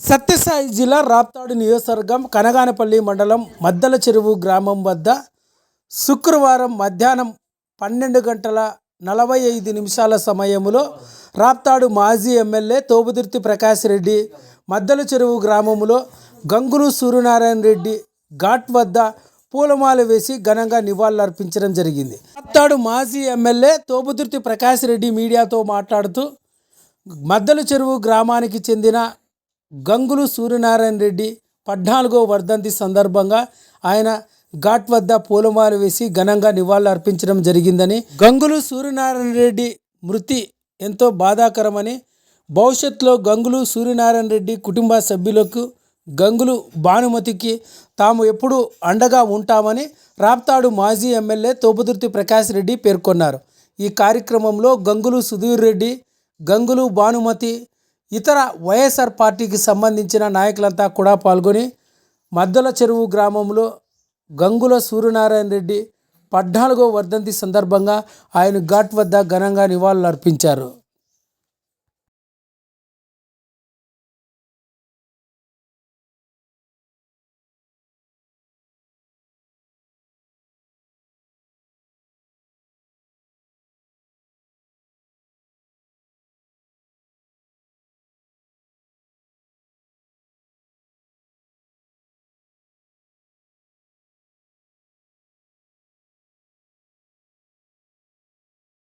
సత్యసాయి జిల్లా రాప్తాడు నియోజకవర్గం కనగానపల్లి మండలం మద్దల చెరువు గ్రామం వద్ద శుక్రవారం మధ్యాహ్నం పన్నెండు గంటల నలభై ఐదు నిమిషాల సమయంలో రాప్తాడు మాజీ ఎమ్మెల్యే తోబుదుర్తి ప్రకాష్ రెడ్డి మద్దల చెరువు గ్రామంలో గంగులు సూర్యనారాయణ రెడ్డి ఘాట్ వద్ద పూలమాల వేసి ఘనంగా నివాళులర్పించడం జరిగింది. రాప్తాడు మాజీ ఎమ్మెల్యే తోబుదుర్తి ప్రకాష్ రెడ్డి మీడియాతో మాట్లాడుతూ మద్దల చెరువు గ్రామానికి చెందిన గంగులు సూర్యనారాయణ రెడ్డి పద్నాలుగో వర్ధంతి సందర్భంగా ఆయన ఘాట్ వద్ద పూలమాల వేసి ఘనంగా నివాళులు అర్పించడం జరిగిందని గంగులు సూర్యనారాయణ రెడ్డి మృతి ఎంతో బాధాకరమని భవిష్యత్తులో గంగులు సూర్యనారాయణ రెడ్డి కుటుంబ సభ్యులకు గంగులు భానుమతికి తాము ఎప్పుడూ అండగా ఉంటామని రాప్తాడు మాజీ ఎమ్మెల్యే తోపుదుర్తి ప్రకాష్ రెడ్డి పేర్కొన్నారు. ఈ కార్యక్రమంలో గంగులు సుధీర్ రెడ్డి గంగులు భానుమతి ఇతర వైఎస్ఆర్ పార్టీకి సంబంధించిన నాయకులంతా కూడా పాల్గొని మద్దల చెరువు గ్రామంలో గంగుల సూర్యనారాయణ రెడ్డి పద్నాలుగో వర్ధంతి సందర్భంగా ఆయన ఘాట్ వద్ద ఘనంగా నివాళులు అర్పించారు